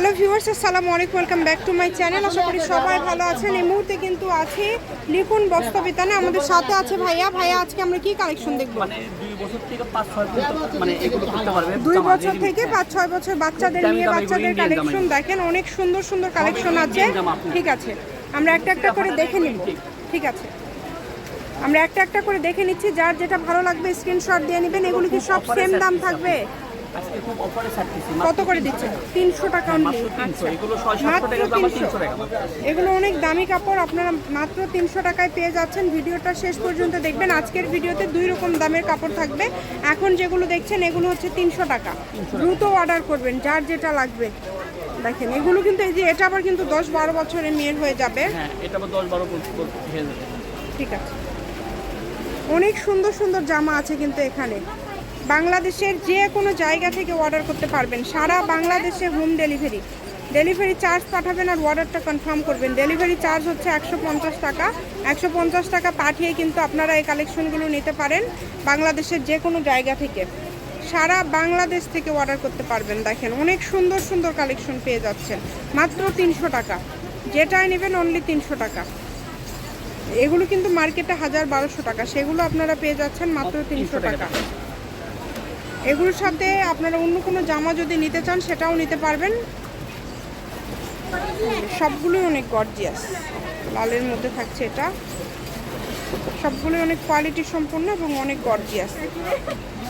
Hello viewers আসসালামু আলাইকুম welcome back to my channel. আশা করি সবাই ভালো আছেন। এই মুহূর্তে কিন্তু আছে লিখুন বস্তবিতানে আমাদের সাথে আছে ভাইয়া। ভাইয়া আজকে আমরা কি কালেকশন দেখব? মানে দুই বছর থেকে পাঁচ ছয় মানে বছর থেকে পাঁচ ছয় বছর বাচ্চাদের নিয়ে বাচ্চাদের কালেকশন দেখেন। অনেক সুন্দর সুন্দর কালেকশন আছে। ঠিক আছে। আমরা একটা একটা করে দেখে নিব। ঠিক। আছে। আমরা একটা একটা করে দেখে নিচ্ছি। যার যেটা ভালো লাগবে স্ক্রিনশট দিয়ে নেবেন। এগুলো কি সব সেম দাম থাকবে? আজকে খুব অফারে ছাড়তেছি কত করে দিচ্ছেন তিনশো টাকা। আচ্ছা। এগুলো মাত্র টাকা তিনশো তিনশো। এগুলো অনেক দামি কাপড় আপনারা মাত্র তিনশো টাকায় পেয়ে যাচ্ছেন। ভিডিওটা শেষ পর্যন্ত দেখবেন। আজকের ভিডিওতে দুই রকম দামের কাপড় থাকবে। এখন যেগুলো দেখছেন এগুলো হচ্ছে তিনশো টাকা। দ্রুত অর্ডার করবেন যার যেটা লাগবে। দেখেন এগুলো কিন্তু এই যে এটা আবার কিন্তু দশ বারো বছরের মেয়ের হয়ে যাবে। হ্যাঁ এটা আবার দশ বারো পর্যন্ত হয়ে যাবে। ঠিক আছে। অনেক সুন্দর সুন্দর জামা আছে কিন্তু এখানে। বাংলাদেশের যে কোনো জায়গা থেকে অর্ডার করতে পারবেন। সারা বাংলাদেশে হোম ডেলিভারি ডেলিভারি চার্জ পাঠাবেন আর অর্ডারটা কনফার্ম করবেন। ডেলিভারি চার্জ হচ্ছে একশো পঞ্চাশ টাকা। একশো পঞ্চাশ টাকা পাঠিয়ে কিন্তু আপনারা এই কালেকশনগুলো নিতে পারেন বাংলাদেশের যে কোনো জায়গা থেকে। সারা বাংলাদেশ থেকে অর্ডার করতে পারবেন। দেখেন অনেক সুন্দর সুন্দর কালেকশন পেয়ে যাচ্ছেন। মাত্র তিনশো টাকা। যেটাই নেবেন অনলি তিনশো টাকা। এগুলো কিন্তু মার্কেটে হাজার বারোশো টাকা। সেগুলো আপনারা পেয়ে যাচ্ছেন মাত্র তিনশো টাকা। এগুলোর সাথে আপনারা অন্য কোনো জামা যদি নিতে চান, সেটাও নিতে পারবেন। সবগুলোই অনেক গর্জিয়াস লালের মধ্যে থাকছে এটা। সবগুলোই অনেক কোয়ালিটি সম্পন্ন এবং অনেক গর্জিয়াস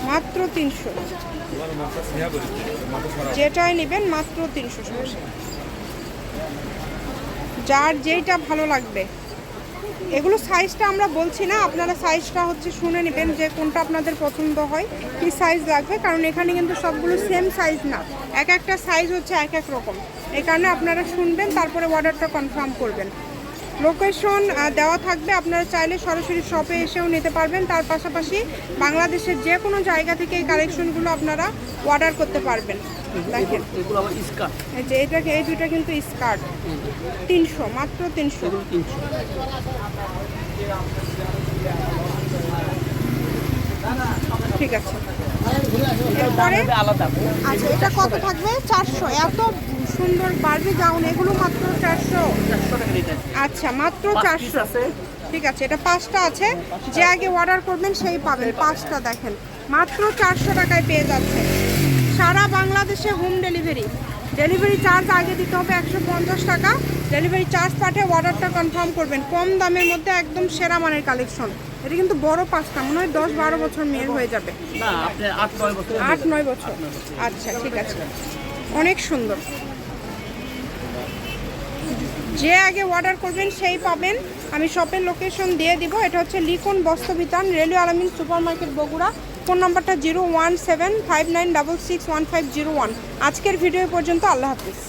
মাত্র তিনশো। যেটাই নেবেন, মাত্র তিনশো যার যেইটা ভালো লাগবে। এগুলো সাইজটা আমরা বলছি না, আপনারা সাইজটা হচ্ছে শুনে নেবেন যে কোনটা আপনাদের পছন্দ হয়, কী সাইজ লাগবে, কারণ এখানে কিন্তু সবগুলো সেম সাইজ না। এক একটা সাইজ হচ্ছে এক এক রকম। এই কারণে আপনারা শুনবেন, তারপরে অর্ডারটা কনফার্ম করবেন। লোকেশন দেওয়া থাকবে। আপনারা চাইলে সরাসরি শপে এসেও নিতে পারবেন। তার পাশাপাশি বাংলাদেশের যে কোনো জায়গা থেকে এই কালেকশনগুলো আপনারা অর্ডার করতে পারবেন। দেখেন। যে এটাকে এই দুইটা কিন্তু স্কার্ট। তিনশো মাত্র তিনশো। ঠিক আছে। এরপরে? আচ্ছা এটা কত থাকবে? চারশো। এত সুন্দর বার্বি গাউন এগুলো মাত্র চারশো? আচ্ছা মাত্র চারশো। ঠিক আছে এটা পাঁচটা আছে। যে আগে অর্ডার করবেন সেই পাবেন। পাঁচটা দেখেন। মাত্র চারশো টাকায় পেয়ে যাচ্ছে। সারা বাংলাদেশে হোম ডেলিভারি ডেলিভারি চার্জ আগে দিতে হবে একশো পঞ্চাশ টাকা। ডেলিভারি চার্জ পাঠিয়ে অর্ডারটা কনফার্ম করবেন। কম দামের মধ্যে একদম সেরা মানের কালেকশন এটা কিন্তু বড় পাঁচটা মনে হয় দশ বারো বছর মেয়ের হয়ে যাবে। আট নয় বছর। আচ্ছা ঠিক আছে। অনেক সুন্দর। যে আগে অর্ডার করবেন সেই পাবেন। আমি শপের লোকেশন দিয়ে দিব। এটা হচ্ছে Likhon Bastrabitan, railway Alamin super market Bogura. Phone নম্বরটা zero one seven five nine double six one five zero one. আজকের ভিডিও পর্যন্ত আল্লাহ হাফিজ।